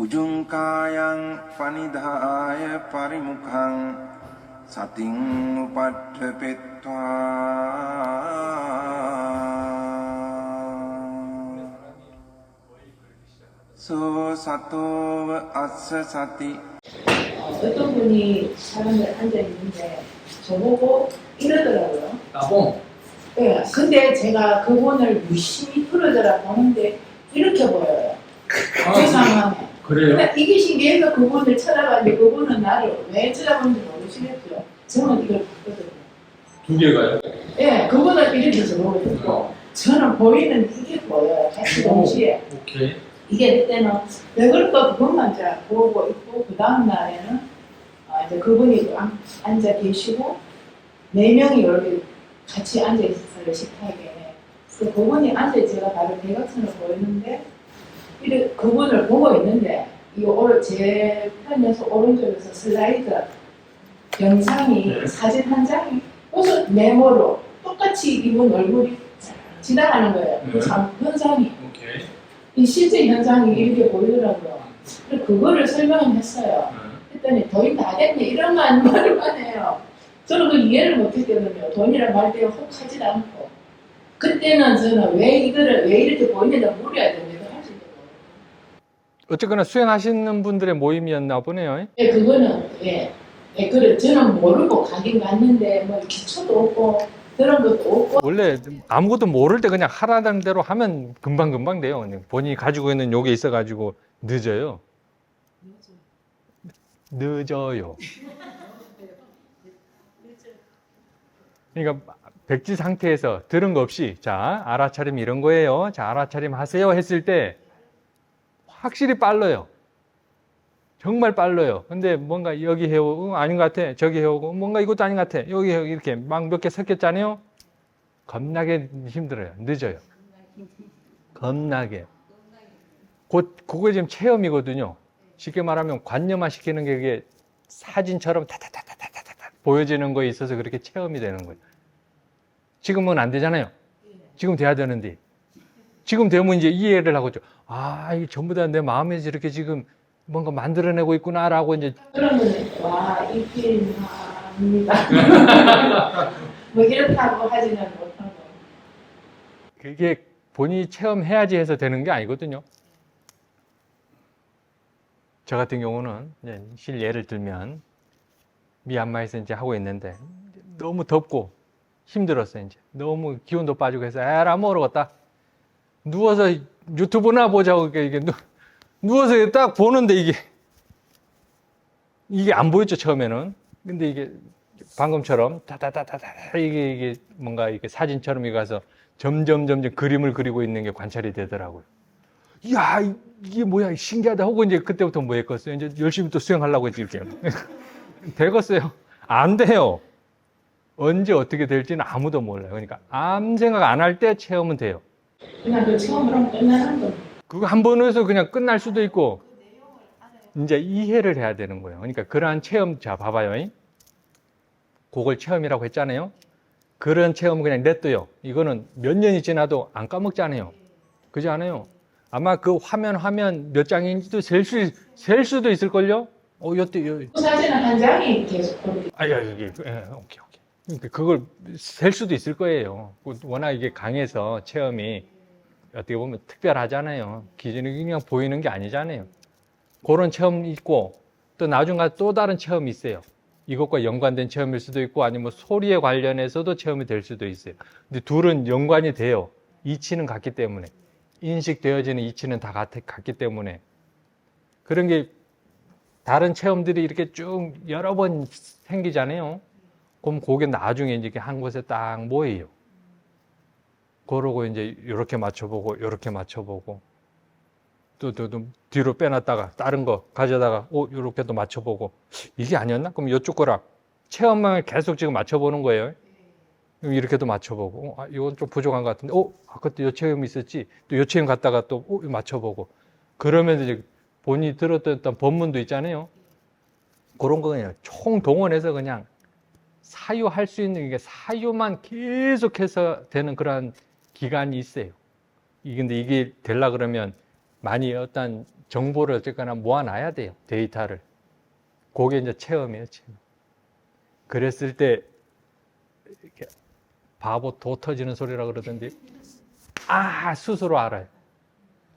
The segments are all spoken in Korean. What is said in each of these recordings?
උජුංකායං පනිදාය පරිමුඛං සතින් උපට්ඨපෙත්වා සෝ සතෝව අස්ස සති 어떤 분이 사람들 앉아 있는데 저보고 이러더라고요. 나봉. 네, 근데 제가 그분을 유심히 풀어져라 보는데 이렇게 보여요. 그 상황에. 그래요? 근데 이게 신기해서 그분을 쳐다봤는데 그분은 나를 왜 쳐다보는지 모르시겠죠. 저는 이걸 봤거든요. 두 개가요? 예, 그분은 이렇게 있고 저는 보이는 이게 보여요. 같이 오. 동시에. 오케이. 이게 그때는 왜 그럴까 그것만 잘 보고 있고 그 다음 날에는 아, 이제 그분이 앉- 앉아 계시고 네 명이 여기 같이 앉아 있었어요 식탁에. 그 그분이 앉아 제가 바로 대각선을 보였는데 이래 그분을 보고 있는데 이 오른 제 편에서 오른쪽에서 슬라이드 영상이 네. 사진 한 장이 옷을 메모로 똑같이 입은 얼굴이 지나가는 거예요. 네. 그참 현상이. 오케이. 이 실제 현상이 이렇게 보이더라고요. 그래서 그거를 설명을 했어요. 응. 했더니 돈이 다 됐네 이런만 말만 해요. 저는 그 이해를 못했거든요. 돈이란 말 때문에 혹 하지도 않고. 그때는 저는 왜 이거를 왜 이렇게 보이는지 물어야 있는 어쨌거나 수행하시는 분들의 모임이었나 보네요. 예, 그거는 예, 예, 그래 저는 모르고 가긴 갔는데 뭐 기초도 없고 그런 것도 없고 원래 아무것도 모를 때 그냥 하라는 대로 하면 금방 금방 돼요. 그냥 본인이 가지고 있는 요게 있어가지고 늦어요. 늦어요. 그러니까 백지 상태에서 들은 거 없이 자 알아차림 이런 거예요. 자 알아차림 하세요 했을 때 확실히 빨라요. 정말 빨라요. 근데 뭔가 여기 해오고 응, 아닌 것 같아. 저기 해오고 뭔가 이것도 아닌 것 같아. 여기 해오고 이렇게 막 몇 개 섞였잖아요. 겁나게 힘들어요. 늦어요. 겁나게. 곧 그거 지금 체험이거든요. 쉽게 말하면 관념화 시키는 게 이게 사진처럼 타타타타타타타 보여지는 거에 있어서 그렇게 체험이 되는 거예요. 지금은 안 되잖아요. 지금 돼야 되는데. 지금 되면 이제 이해를 하고, 아, 이게 전부 다 내 마음에서 이렇게 지금 뭔가 만들어내고 있구나라고 이제 거는 와 있긴 합니다. 뭐 이렇다고 하지는 못하고. 그게 본인이 체험해야지 해서 되는 게 아니거든요. 저 같은 경우는 이제 실예를 들면 미얀마에서 이제 하고 있는데 너무 덥고 힘들었어요 이제 너무 기온도 빠지고 해서 에라 모르겠다 누워서 유튜브나 보자고 이게 이게 누, 누워서 딱 보는데 이게 이게 안 보였죠 처음에는 근데 이게 방금처럼 다다다다다 이게 이게 뭔가 이게 사진처럼 이거 가서 점점 점점 그림을 그리고 있는 게 관찰이 되더라고요. 야 이- 이게 뭐야 신기하다 하고 이제 그때부터 뭐 했겠어요. 이제 열심히 또 수행하려고 이제 이렇게 되겠어요. 안 돼요. 언제 어떻게 될지는 아무도 몰라요. 그러니까 아무 생각 안 할 때 체험은 돼요. 그냥 그 처음으로 하면 끝나는 거. 그거 한 번 해서 그냥 끝날 수도 있고 이제 이해를 해야 되는 거예요. 그러니까 그러한 체험 자 봐봐요. 잉? 그걸 체험이라고 했잖아요. 그런 체험은 그냥 냈어요. 이거는 몇 년이 지나도 안 까먹잖아요. 그지 않아요? 아마 그 화면 화면 몇 장인지도 셀, 수, 셀 수도 있을걸요? 어, 요때, 요, 그 사진은 한 장이 계속 그렇게 아, 야, 여기, 예, 오케이, 오케이. 그러니까 그걸 셀 수도 있을 거예요. 그 워낙 이게 강해서 체험이 어떻게 보면 특별하잖아요. 기준이 그냥 보이는 게 아니잖아요. 그런 체험이 있고, 또 나중 가서 또 다른 체험이 있어요. 이것과 연관된 체험일 수도 있고, 아니면 뭐 소리에 관련해서도 체험이 될 수도 있어요. 근데 둘은 연관이 돼요. 이치는 같기 때문에. 인식되어지는 이치는 다 같, 같기 때문에. 그런 게 다른 체험들이 이렇게 쭉 여러 번 생기잖아요. 그럼 그게 나중에 이제 한 곳에 딱 모여요. 그러고 이제 이렇게 맞춰보고, 이렇게 맞춰보고, 또, 또, 또 뒤로 빼놨다가 다른 거 가져다가, 오, 이렇게 또 맞춰보고, 이게 아니었나? 그럼 이쪽 거랑 체험망을 계속 지금 맞춰보는 거예요. 이렇게도 맞춰보고, 어, 아, 이건 좀 부족한 것 같은데, 어, 아까 또요 체험이 있었지? 또 요 체험 갔다가 또, 어, 맞춰보고. 그러면서 이제 본인이 들었던 법문도 있잖아요. 그런 거 그냥 총 동원해서 그냥 사유할 수 있는 게 사유만 계속해서 되는 그런 기간이 있어요. 이 근데 이게 되려 그러면 많이 어떤 정보를 어쨌거나 모아놔야 돼요. 데이터를. 그게 이제 체험이에요, 체험. 그랬을 때, 이렇게 바보 도 터지는 소리라 그러던데, 아, 스스로 알아요.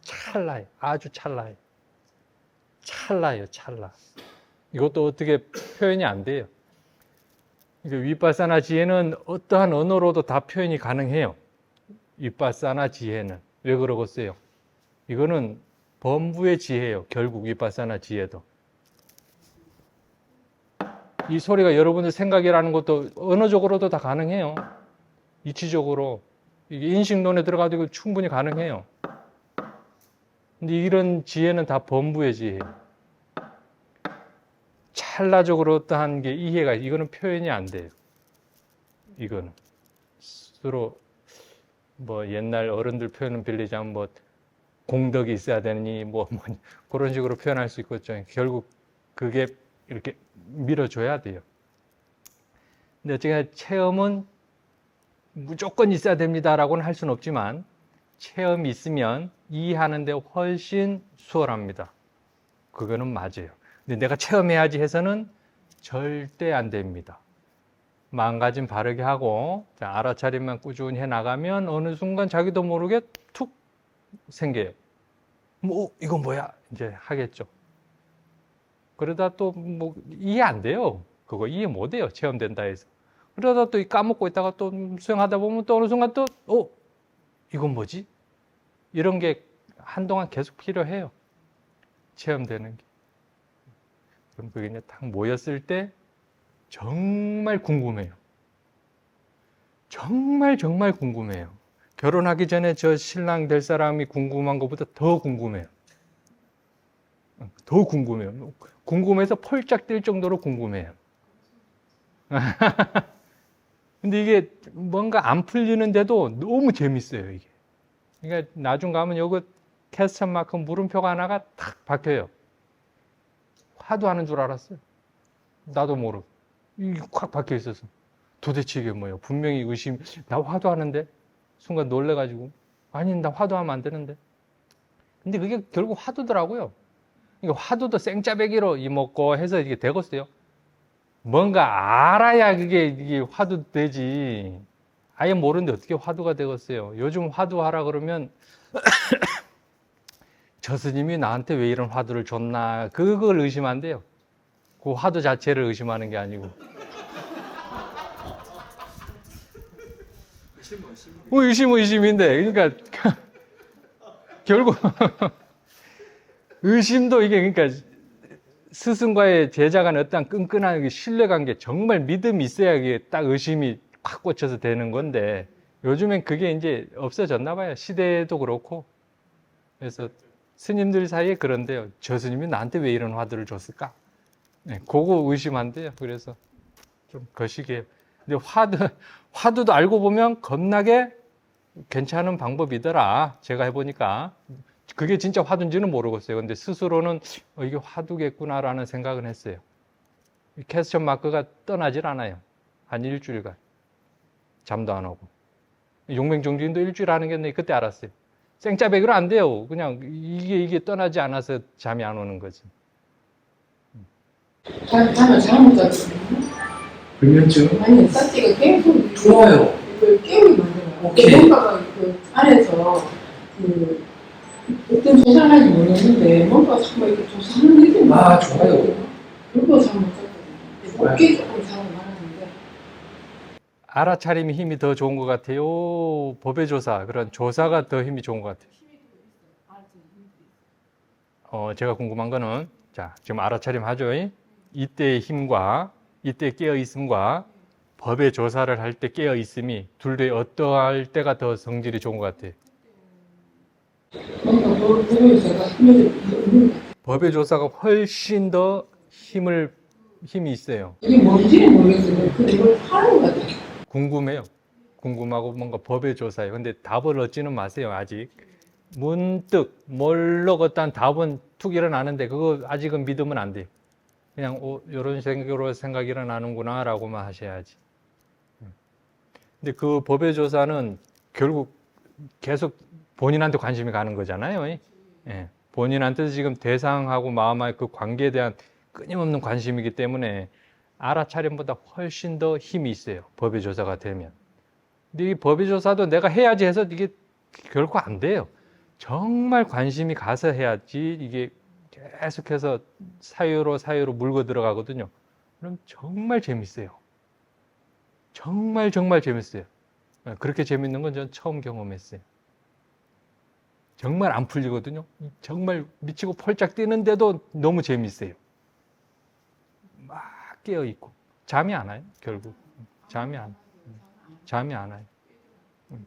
찰나요. 아주 찰나요. 찰나요, 찰나. 이것도 어떻게 표현이 안 돼요. 그러니까 윗바사나 지혜는 어떠한 언어로도 다 표현이 가능해요. 윗바사나 지혜는. 왜 그러겠어요? 이거는 범부의 지혜예요. 결국 윗바사나 지혜도. 이 소리가 여러분들 생각이라는 것도 언어적으로도 다 가능해요. 이치적으로. 이게 인식론에 들어가도 이거 충분히 가능해요. 근데 이런 지혜는 다 범부의 지혜예요. 찰나적으로 어떠한 게 이해가, 이거는 표현이 안 돼요. 이거는. 스스로, 뭐, 옛날 어른들 표현은 빌리자면 뭐, 공덕이 있어야 되니, 뭐, 뭐, 그런 식으로 표현할 수 있겠죠. 결국 그게 이렇게 밀어줘야 돼요. 근데 어쨌든 체험은 무조건 있어야 됩니다라고는 할 수는 없지만, 체험이 있으면 이해하는데 훨씬 수월합니다. 그거는 맞아요. 근데 내가 체험해야지 해서는 절대 안 됩니다. 마음가짐 바르게 하고 자, 알아차림만 꾸준히 해 나가면 어느 순간 자기도 모르게 툭 생겨요. 뭐 어, 이건 뭐야? 이제 하겠죠. 그러다 또 뭐 이해 안 돼요. 그거 이해 못 해요. 체험된다 해서. 그러다 또 까먹고 있다가 또 수행하다 보면 또 어느 순간 또 어, 이건 뭐지? 이런 게 한동안 계속 필요해요. 체험되는 게. 그럼 그게 이제 딱 모였을 때 정말 궁금해요. 정말 정말 궁금해요. 결혼하기 전에 저 신랑 될 사람이 궁금한 것보다 더 궁금해요. 더 궁금해요. 궁금해서 펄짝 뛸 정도로 궁금해요. 근데 이게 뭔가 안 풀리는데도 너무 재밌어요, 이게. 그러니까 나중 가면 요거 캐스천 마크 물음표가 하나가 탁 박혀요. 화두하는 줄 알았어요. 나도 모르고. 콱 박혀 있어서. 도대체 이게 뭐예요? 분명히 의심, 나 화두하는데? 순간 놀래가지고. 아니, 나 화두하면 안 되는데. 근데 그게 결국 화두더라고요. 그러니까 화두도 생짜배기로 이먹고 해서 이게 되겠어요. 뭔가 알아야 그게 이게 화두 되지. 아예 모르는데 어떻게 화두가 되겠어요. 요즘 화두하라 그러면 저 스님이 나한테 왜 이런 화두를 줬나 그걸 의심한대요. 그 화두 자체를 의심하는 게 아니고. 뭐 의심 의심인데 그러니까 결국 의심도 이게 그러니까 스승과의 제자 간의 어떤 끈끈한 그 신뢰관계 정말 믿음이 있어야 이게 딱 의심이 확 꽂혀서 되는 건데 요즘엔 그게 이제 없어졌나 봐요. 시대도 그렇고. 그래서 스님들 사이에 그런데요. 저 스님이 나한테 왜 이런 화두를 줬을까? 네, 그거 의심한대요. 그래서 좀 거시기해요. 근데 화두, 화두도 알고 보면 겁나게 괜찮은 방법이더라. 제가 해보니까. 그게 진짜 화두인지는 모르겠어요. 근데 스스로는 어, 이게 화두겠구나라는 생각은 했어요. 이 캐스천 마크가 떠나질 않아요. 한 일주일간. 잠도 안 오고. 용맹정주인도 일주일 하는 게 그때 알았어요. 생짜배기로 안 돼요. 그냥 이게 이게 떠나지 않아서 잠이 안 오는 거지. 잠을 잘못 잤거든요. 불면증 아니, 싹지가 계속 좋아요. 이걸 깨우기 만들어요. 오케이. 뭔가가 그 안에서 그 어떤 조사를 하지 모르겠는데 뭔가 정말 이렇게 조사하는 느낌이 아. 좋아요. 그거 잘못. 어깨 조금 많았는데 알아차림이 힘이 더 좋은 것 같아요. 법의 조사 그런 조사가 더 힘이 좋은 것 같아요. 어, 제가 궁금한 거는 자 지금 알아차림 하죠. 이 때의 힘과 이때 깨어 있음과 법의 조사를 할 때 깨어 있음이 둘 다 어떠할 때가 더 성질이 좋은 것 같아요. 법의 조사가 훨씬 더 힘을 힘이 있어요. 이게 뭔지는 모르겠어요. 근데 이걸 하는 것 같아요. 궁금해요. 궁금하고 뭔가 법의 조사예요. 근데 답을 얻지는 마세요. 아직 문득 뭘로 어떤 답은 툭 일어나는데 그거 아직은 믿으면 안 돼요. 그냥 오, 이런 생각으로 생각이 일어나는구나라고만 하셔야지. 음. 근데 그 법의 조사는 결국 계속 본인한테 관심이 가는 거잖아요. 예. 본인한테 지금 대상하고 마음의 그 관계에 대한 끊임없는 관심이기 때문에 알아차림보다 훨씬 더 힘이 있어요. 법의 조사가 되면. 근데 이 법의 조사도 내가 해야지 해서 이게 결코 안 돼요. 정말 관심이 가서 해야지 이게 계속해서 사유로 사유로 물고 들어가거든요. 그럼 정말 재밌어요. 정말 정말 재밌어요. 예, 그렇게 재밌는 건 전 처음 경험했어요. 정말 안 풀리거든요. 정말 미치고 펄짝 뛰는데도 너무 재밌어요. 막 깨어 있고 잠이 안 와요. 결국 잠이 안 잠이 안 와요. 음.